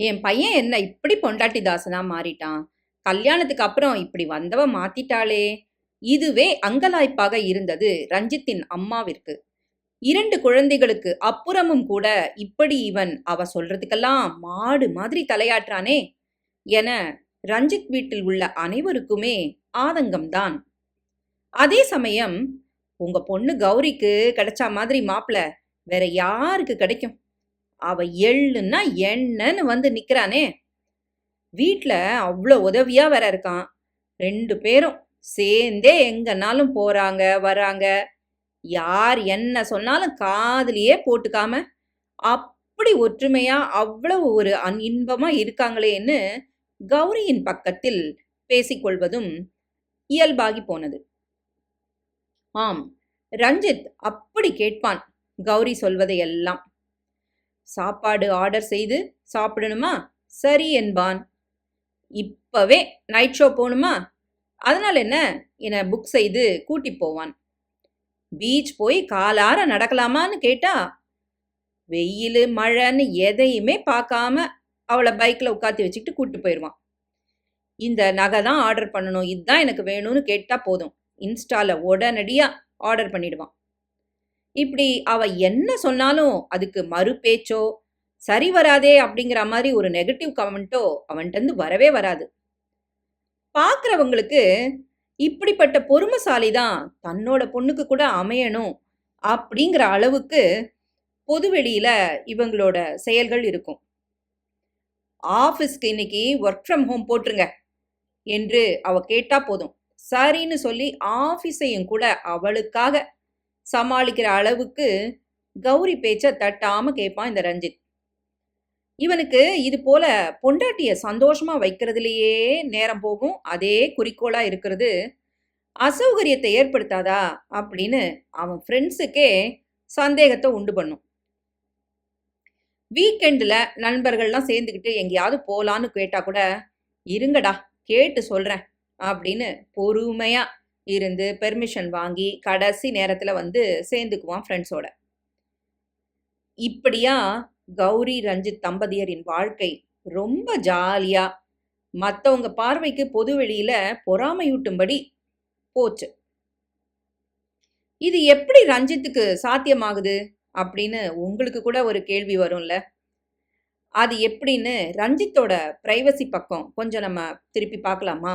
என் பையன் என்ன இப்படி பொண்டாட்டி தாசனா மாறிட்டான்? கல்யாணத்துக்கு அப்புறம் இப்படி வந்தவ மாத்திட்டாளே. இதுவே அங்கலாய்ப்பாக இருந்தது ரஞ்சித்தின் அம்மாவிற்கு. இரண்டு குழந்தைகளுக்கு அப்புறமும் கூட இப்படி இவன் அவ சொல்றதுக்கெல்லாம் மாடு மாதிரி தலையாற்றானே என ரஞ்சித் வீட்டில் உள்ள அனைவருக்குமே ஆதங்கம்தான். அதே சமயம் உங்க பொண்ணு கௌரிக்கு கிடைச்ச மாதிரி மாப்பிள வேற யாருக்கு கிடைக்கும்? அவ எள்ளுன்னா என்னன்னு வந்து நிக்கிறானே. வீட்டில் அவ்வளோ உதவியா வேற இருக்கான். ரெண்டு பேரும் சேர்ந்தே எங்கனாலும் போறாங்க வராங்க. யார் என்ன சொன்னாலும் காதலியே போட்டுக்காம அப்படி ஒற்றுமையா அவ்வளவு ஒரு அன் இன்பமா இருக்காங்களேன்னு கௌரியின் பக்கத்தில் பேசிக்கொள்வதும் இயல்பாகி போனது. ஆம் ரஞ்சித் அப்படி கேட்பான் கௌரி சொல்வதையெல்லாம். சாப்பாடு ஆர்டர் செய்து சாப்பிடணுமா? சரி என்பான். இப்பவே நைட் ஷோ போகணுமா அதனால் என்ன? என்னை புக் செய்து கூட்டி போவான். பீச் போய் காலார நடக்கலாமான்னு கேட்டா வெயில் மழைன்னு எதையுமே பார்க்காம அவளை பைக்கில் உட்காத்தி வச்சுக்கிட்டு கூட்டி போயிடுவான் இந்த நகை தான் ஆர்டர் பண்ணணும். இதுதான் எனக்கு வேணும்னு கேட்டால் போதும். இன்ஸ்டால உடனடியாக ஆர்டர் பண்ணிடுவான். இப்படி அவ என்ன சொன்னாலும் அதுக்கு மறு பேச்சோ சரி வராதே அப்படிங்கிற மாதிரி ஒரு நெகட்டிவ் கமெண்ட்டோ அவன்கிட்ட வரவே வராது. பார்க்குறவங்களுக்கு இப்படிப்பட்ட பொறுமைசாலி தான் தன்னோட பொண்ணுக்கு கூட அமையணும் அப்படிங்கிற அளவுக்கு பொதுவெளியில் இவங்களோட செயல்கள் இருக்கும். ஆஃபீஸ்க்கு இன்னைக்கு ஒர்க் ஃப்ரம் ஹோம் போட்டுருங்க என்று அவ கேட்டா போதும். சரின்னு சொல்லி ஆஃபீஸையும் கூட அவளுக்காக சமாளிக்கிற அளவுக்கு கௌரி பேச்சை தட்டாமல் கேட்பான் இந்த ரஞ்சித். இவனுக்கு இது போல பொண்டாட்டிய சந்தோஷமா வைக்கிறதுலையே நேரம் போகும். அதே குறிக்கோளா இருக்கிறது. அசௌகரியத்தை ஏற்படுத்தாதா அப்படின்னு அவன் ஃப்ரெண்ட்ஸுக்கே சந்தேகத்தை உண்டு பண்ணும். வீக்கெண்டில் நண்பர்கள்லாம் சேர்ந்துக்கிட்டு எங்கேயாவது போகலான்னு கேட்டால் கூட இருங்கடா கேட்டு சொல்கிறேன் அப்படின்னு பொறுமையாக இருந்து பெர்மிஷன் வாங்கி கடைசி நேரத்தில் வந்து சேர்ந்துக்குவான் ஃப்ரெண்ட்ஸோட இப்படியா கௌரி ரஞ்சித் தம்பதியரின் வாழ்க்கை ரொம்ப ஜாலியாக மற்றவங்க பார்வைக்கு பொது வெளியில் பொறாமையூட்டும்படி போச்சு. இது எப்படி ரஞ்சித்துக்கு சாத்தியமாகுது? அப்படின்னு உங்களுக்கு கூட ஒரு கேள்வி வரும்ல. அது எப்படின்னு ரஞ்சித்தோட பிரைவசி பக்கம் கொஞ்சம் நம்ம திருப்பி பார்க்கலாமா?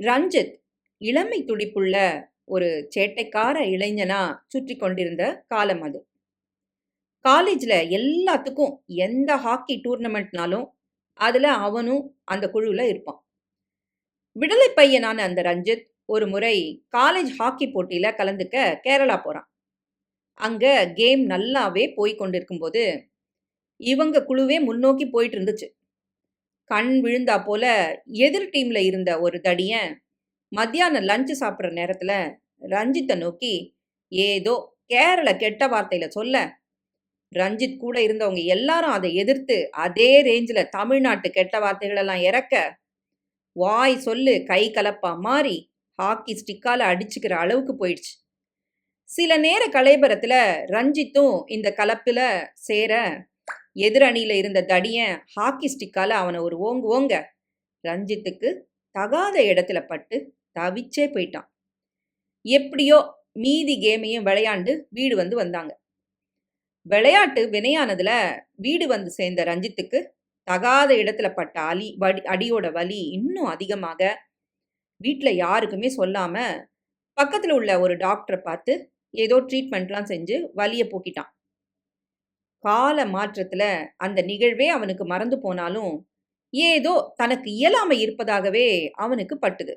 ரஞ்சித் இளமை துடிப்புள்ள ஒரு சேட்டைக்கார இளைஞனா சுற்றி கொண்டிருந்த காலம் அது. காலேஜில் எல்லாத்துக்கும் எந்த ஹாக்கி டூர்னமெண்ட்னாலும் அதில் அவனும் அந்த குழுவில் இருப்பான். விடலை பையனான அந்த ரஞ்சித் ஒரு முறை காலேஜ் ஹாக்கி போட்டியில் கலந்துக்க கேரளா போகிறான் அங்கே கேம் நல்லாவே போய் கொண்டிருக்கும்போது இவங்க குழுவே முன்னோக்கி போயிட்டு இருந்துச்சு. கண் விழுந்தா போல எதிர் டீம்ல இருந்த ஒரு தடியன் மத்தியானம் லஞ்சு சாப்பிட்ற நேரத்தில் ரஞ்சித்தை நோக்கி ஏதோ கேரள கெட்ட வார்த்தையில சொல்ல. ரஞ்சித் கூட இருந்தவங்க எல்லாரும் அதை எதிர்த்து அதே ரேஞ்சில் தமிழ்நாட்டு கெட்ட வார்த்தைகளெல்லாம் இறக்க வாய் சொல்லு கை கலப்பா மாறி ஹாக்கி ஸ்டிக்கால அடிச்சுக்கிற அளவுக்கு போயிடுச்சு. சில நேர கலைபரத்தில் ரஞ்சித்தும் இந்த கலப்பில் சேர எதிரணியில் இருந்த தடியன் ஹாக்கி ஸ்டிக்கால் அவனை ஒரு ஓங்கு ஓங்க ரஞ்சித்துக்கு தகாத இடத்துல பட்டு தவிச்சே போயிட்டான். எப்படியோ மீதி கேமையும் விளையாண்டு வீடு வந்து வந்தாங்க. விளையாட்டு வினையானதுல வீடு வந்து சேர்ந்த ரஞ்சித்துக்கு தகாத இடத்துல பட்ட அலி வடி அடியோட வலி இன்னும் அதிகமாக வீட்டில் யாருக்குமே சொல்லாமல் பக்கத்தில் உள்ள ஒரு டாக்டரை பார்த்து ஏதோ ட்ரீட்மெண்ட்லாம் செஞ்சு வலியை போக்கிட்டான். கால மாற்றத்தில் அந்த நிகழ்வே அவனுக்கு மறந்து போனாலும் ஏதோ தனக்கு இயலாமை இருப்பதாகவே அவனுக்கு பட்டுது.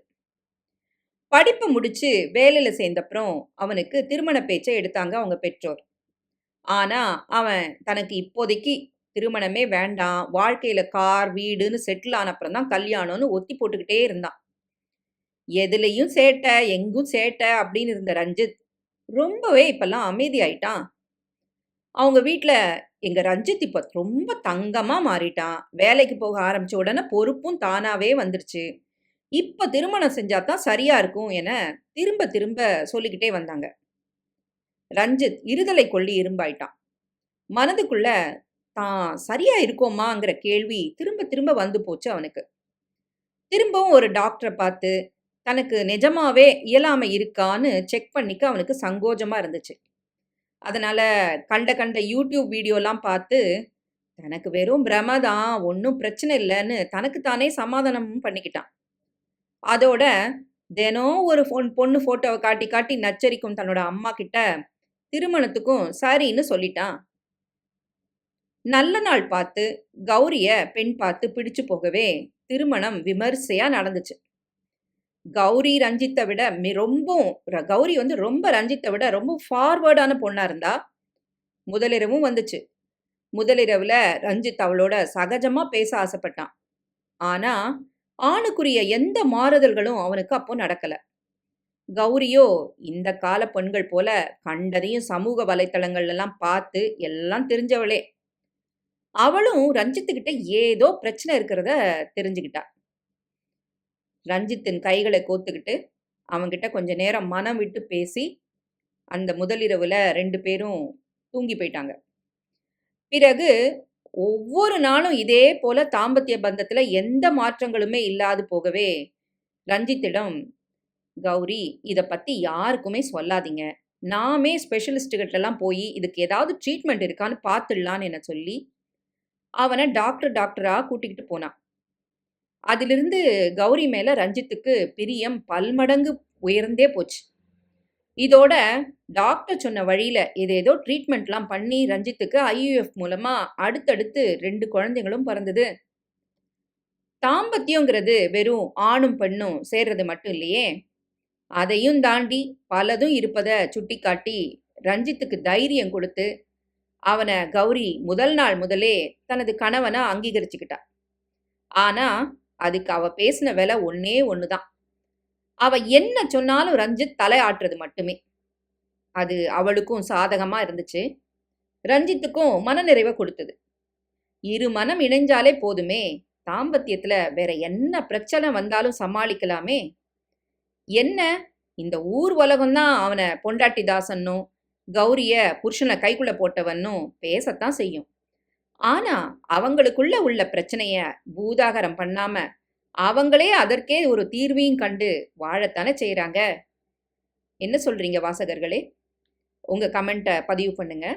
படிப்பு முடிச்சு வேலையில் சேர்ந்தப்புறம் அவனுக்கு திருமண பேச்சை எடுத்தாங்க அவங்க பெற்றோர். ஆனால் அவன் தனக்கு இப்போதைக்கு திருமணமே வேண்டாம் வாழ்க்கையில் கார் வீடுன்னு செட்டில் ஆனப்புறம் தான் கல்யாணம்னு ஒத்தி போட்டுக்கிட்டே இருந்தான். எதுலையும் சேட்டை எங்கும் சேட்டை அப்படின்னு இருந்த ரஞ்சித் ரொம்பவே இப்பெல்லாம் அமைதியாயிட்டான். அவங்க வீட்டில் எங்கள் ரஞ்சித் இப்போ ரொம்ப தங்கமாக மாறிட்டான் வேலைக்கு போக ஆரம்பித்த உடனே பொறுப்பும் தானாவே வந்துருச்சு இப்போ திருமணம் செஞ்சால் தான் சரியாக இருக்கும் என திரும்ப திரும்ப சொல்லிக்கிட்டே வந்தாங்க ரஞ்சித் இருதலை கொள்ளி இரும்பாயிட்டான் மனதுக்குள்ள தான் சரியா இருக்கோமாங்கிற கேள்வி திரும்ப திரும்ப வந்து போச்சு அவனுக்கு. திரும்பவும் ஒரு டாக்டரை பார்த்து, தனக்கு நிஜமாவே இயலாமை இருக்கான்னு செக் பண்ணிக்க அவனுக்கு சங்கோஜமா இருந்துச்சு. அதனால் கண்ட கண்ட யூடியூப் வீடியோலாம் பார்த்து, தனக்கு வெறும் பிரம தான், ஒன்றும் பிரச்சனை இல்லைன்னு தனக்கு தானே சமாதானமும் பண்ணிக்கிட்டான். அதோட தினம் ஒரு பொன் பொண்ணு ஃபோட்டோவை காட்டி காட்டி நச்சரிக்கும் தன்னோட அம்மா கிட்ட, திருமணத்துக்கும் சரின்னு சொல்லிட்டான். நல்ல நாள் பார்த்து, கௌரிய பெண் பார்த்து பிடிச்சு போகவே, திருமணம் விமர்சையா நடந்துச்சு. கௌரி ரஞ்சித்தை விட ரொம்பவும் கௌரி வந்து ரொம்ப ரஞ்சித்தை விட ரொம்ப ஃபார்வர்டான பொண்ணா இருந்தா. முதலிரவும் வந்துச்சு. முதலிரவுல ரஞ்சித் அவளோட சகஜமா பேச ஆசைப்பட்டான். ஆனா, ஆணுக்குரிய எந்த மாறுதல்களும் அவனுக்கு அப்போ நடக்கல. கௌரியோ இந்த கால பெண்கள் போல கண்டதையும் சமூக வலைத்தளங்கள்லாம் பார்த்து எல்லாம் தெரிஞ்சவளே. அவளும் ரஞ்சித்துக்கிட்ட ஏதோ பிரச்சனை இருக்கிறத தெரிஞ்சுக்கிட்டா. ரஞ்சித்தின் கைகளை கோத்துக்கிட்டு, அவன்கிட்ட கொஞ்ச நேரம் மனம் விட்டு பேசி, அந்த முதலிரவில் ரெண்டு பேரும் தூங்கி போயிட்டாங்க. பிறகு ஒவ்வொரு நாளும் இதே போல தாம்பத்திய பந்தத்தில் எந்த மாற்றங்களுமே இல்லாது போகவே, ரஞ்சித்திடம், "கௌரி இதை பற்றி யாருக்குமே சொல்லாதீங்க. நாமே ஸ்பெஷலிஸ்ட் போய் இதுக்கு ஏதாவது ட்ரீட்மெண்ட் இருக்கான்னு பார்த்துடலான்னு" என்ன சொல்லி, அவனை டாக்டர் டாக்டராக கூட்டிக்கிட்டு போனான். அதிலிருந்து கௌரி மேலே ரஞ்சித்துக்கு பிரியம் பல்மடங்கு உயர்ந்தே போச்சு. இதோட டாக்டர் சொன்ன வழியில ஏதேதோ ட்ரீட்மெண்ட்லாம் பண்ணி ரஞ்சித்துக்கு ஐயுஎஃப் மூலமாக அடுத்தடுத்து ரெண்டு குழந்தைங்களும் பிறந்தது. தாம்பத்தியங்கிறது வெறும் ஆணும், பெண்ணும் சேர்றது மட்டும் இல்லையே. அதையும் தாண்டி பலதும் இருப்பதை சுட்டிக்காட்டி, ரஞ்சித்துக்கு தைரியம் கொடுத்து அவனை கௌரி முதல் நாள் முதலே தனது கணவனை அங்கீகரிச்சுக்கிட்டா. ஆனால் அதுக்கு அவ பேசின விலை ஒன்னே ஒண்ணுதான் அவ என்ன சொன்னாலும் ரஞ்சித் தலை ஆட்டுறது மட்டுமே. அது அவளுக்கும் சாதகமா இருந்துச்சு. ரஞ்சித்துக்கும் மனநிறைவை கொடுத்தது இரு மனம் இணைஞ்சாலே போதுமே, தாம்பத்தியத்துல வேற என்ன பிரச்சனை வந்தாலும் சமாளிக்கலாமே. என்ன, இந்த ஊர் உலகம் தான் பொண்டாட்டி தாசன்னும், கௌரிய புருஷனை கைக்குள்ள போட்டவன்னும் பேசத்தான் செய்யும். ஆனா, அவங்களுக்குள்ள உள்ள பிரச்சனைய பூதாகரம் பண்ணாம, அவங்களே அதற்கே ஒரு தீர்வையும் கண்டு வாழத்தானே செய்கிறாங்க என்ன சொல்றீங்க வாசகர்களே? உங்க கமெண்ட்டை பதிவு பண்ணுங்க.